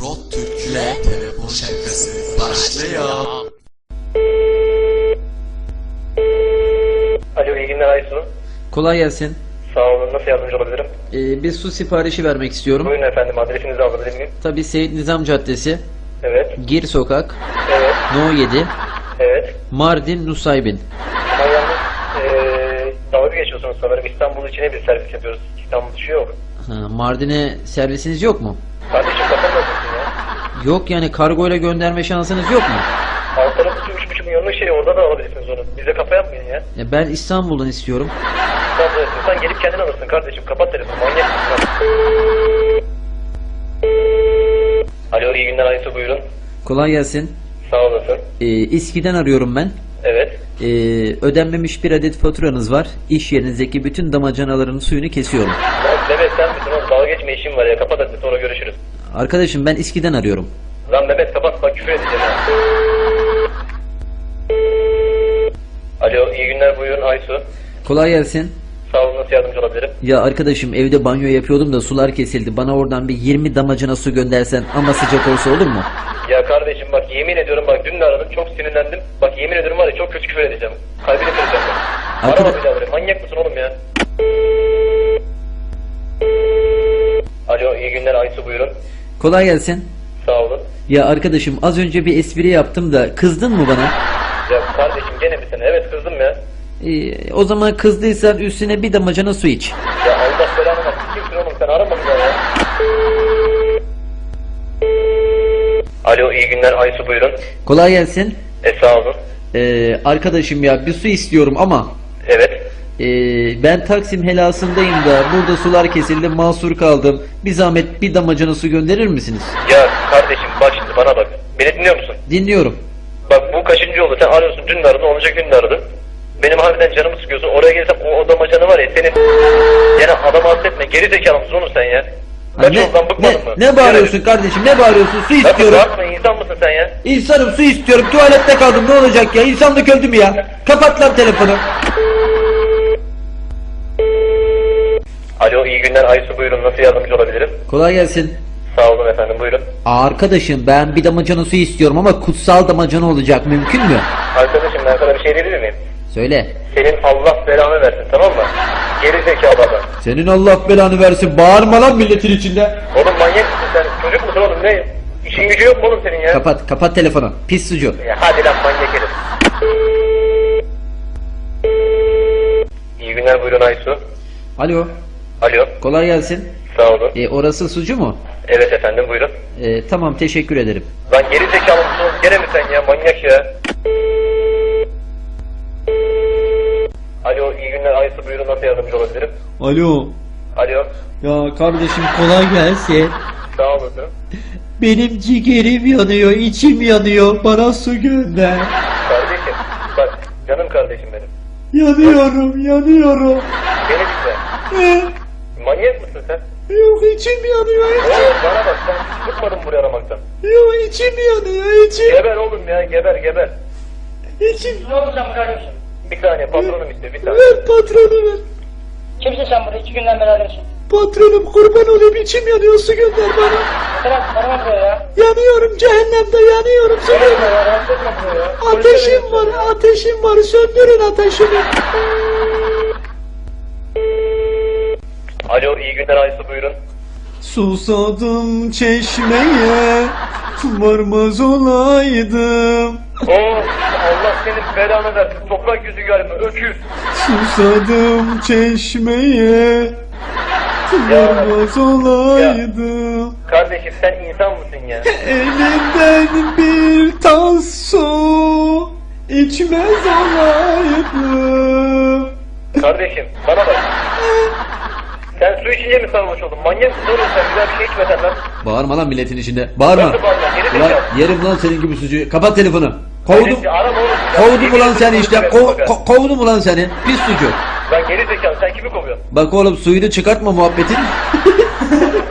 Rot Türk'le telefon şakası başlıyor. Alo iyi günler Aysu. Kolay gelsin. Sağ olun nasıl yardımcı olabilirim? Ee, bir su siparişi vermek istiyorum. Buyurun efendim adresinizi alabilir miyim? Tabii Seyit Nizam Caddesi, Evet. Gir Sokak, Evet. No 7, Evet. Mardin, Nusaybin. Ama yalnız eee dalga geçiyorsunuz sanırım. İstanbul içine bir servis yapıyoruz. İstanbul dışı yok. Ha, Mardin'e servisiniz yok mu? Kardeşim kapatamazsın ya. Yok yani kargoyla gönderme şansınız yok mu? Alt tarafı üç buçuk milyonluk şey orada da alabilirsiniz onu. Bize kafa yapmayın ya. Ya ben İstanbul'dan istiyorum. İstanbul'a istiyorsan gelip kendin alırsın kardeşim. Kapat telefonu. Manyak mısın? Alo iyi günler Aysu buyurun. Kolay gelsin. Sağ olasın. Ee, İSKİ'den arıyorum ben. Evet. Ee, ödenmemiş bir adet faturanız var. İş yerinizdeki bütün damacanaların suyunu kesiyorum. Mehmet sen misin oğlum? Dalga geçme işim var ya. Kapat hadi sonra görüşürüz. Arkadaşım ben İSKİ'den arıyorum. Lan Mehmet kapat bak küfür edeceğim ha. Alo iyi günler buyurun Aysu. Kolay gelsin. Sağ olun nasıl yardımcı olabilirim? Ya arkadaşım evde banyo yapıyordum da sular kesildi. Bana oradan bir 20 damacana su göndersen ama sıcak olsa olur mu? Ya kardeşim bak yemin ediyorum bak dün de aradım çok sinirlendim. Bak yemin ediyorum var ya çok kötü küfür edeceğim. Kalbini kıracağım. bak. Arkada- Arama bir daha böyle manyak mısın oğlum ya? Alo iyi günler Aysu buyurun. Kolay gelsin. Sağ olun. Ya arkadaşım az önce bir espri yaptım da kızdın mı bana? Ya kardeşim gene misin? Evet kızdım ya. Ee, o zaman kızdıysan üstüne bir damacana su iç. Ya Allah belanı versin. Kimsin oğlum sen arama bir daha ya. Alo iyi günler Aysu buyurun. Kolay gelsin. E sağ olun. Ee, arkadaşım ya bir su istiyorum ama Evet. Ee, ben Taksim helasındayım da burada sular kesildi mahsur kaldım. Bir zahmet bir damacana su gönderir misiniz? Ya kardeşim bak şimdi bana bak. Beni dinliyor musun? Dinliyorum. Bak bu kaçıncı oldu? Sen arıyorsun dün de aradın olacak dün de aradın. Benim harbiden canımı sıkıyorsun. Oraya gelsem o odama canı var ya senin. Yani adam hasretme. Geri zekalı mısın oğlum sen ya? Kaç ne, yoldan bıkmadın mı? ne, ne bağırıyorsun kardeşim ne bağırıyorsun su Nasıl istiyorum. bağırma insan mısın sen ya? İnsanım su istiyorum tuvalette kaldım ne olacak ya insanlık öldü mü ya? Kapat lan telefonu. Alo iyi günler Aysu buyurun nasıl yardımcı olabilirim? Kolay gelsin. Sağ olun efendim buyurun. Arkadaşım ben bir damacana su istiyorum ama kutsal damacana olacak mümkün mü? Arkadaşım ben sana bir şey diyebilir miyim? Söyle. Senin Allah belanı versin tamam mı? Geri zekalı adam. Senin Allah belanı versin bağırma lan milletin içinde. Oğlum manyak mısın sen? Çocuk musun oğlum ne? İşin gücü yok mu oğlum senin ya? Kapat kapat telefonu pis sucu. Ya hadi lan manyak herif. İyi günler buyurun Aysu. Alo Alo kolay gelsin. sağ olun. E, orası sucu mu? Evet efendim buyurun. E, tamam teşekkür ederim. Lan geri zekalı mısın oğlum? Gene mi sen ya manyak ya? Alo iyi günler Aysu buyurun nasıl yardımcı olabilirim? Alo Alo ya kardeşim kolay gelsin. sağ olasın. Benim ciğerim yanıyor içim yanıyor bana su gönder. Kardeşim bak canım kardeşim benim. Yanıyorum yanıyorum. Beni dinle. Manyak mısın sen? Yok içim yanıyor Oğlum bana bak sen çıkmadın buraya aramaktan. Yok içim yanıyor içim. Geber oğlum ya geber geber. içim. Ne olacağım kardeşim? Bir saniye patronum işte bir saniye. Ver patronu ver. Kimsin sen burada? İki günden beri arıyorsun. Patronum kurban olayım içim yanıyor su gönder bana. Bırak arama buraya ya. Yanıyorum cehennemde yanıyorum su gönder. Ateşim var ateşim var söndürün ateşimi. Alo iyi günler Aysu buyurun. Susadım çeşmeye varmaz olaydım. Oo Allah senin belanı versin. Toprak yüzü görme öküz. Susadım çeşmeye varmaz olaydım. Kardeşim sen insan mısın ya? Elimden bir tas su içmez olaydım. Kardeşim bana bak. Sen su içince mi sarhoş oldun? Manyak mısın oğlum sen? Güzel bir şey içmesen lan. Bağırma lan milletin içinde. Bağırma. Nasıl bağırma? Geri Ulan zekalı. yerim lan senin gibi sucuğu. Kapat telefonu. Kovdum. Öyle- Arama oğlum. Kovdum ulan seni işte. Ko- bak. ko- kovdum ulan seni. Pis sucuk. Lan geri zekalı sen kimi kovuyorsun? Bak oğlum suyunu çıkartma muhabbetin.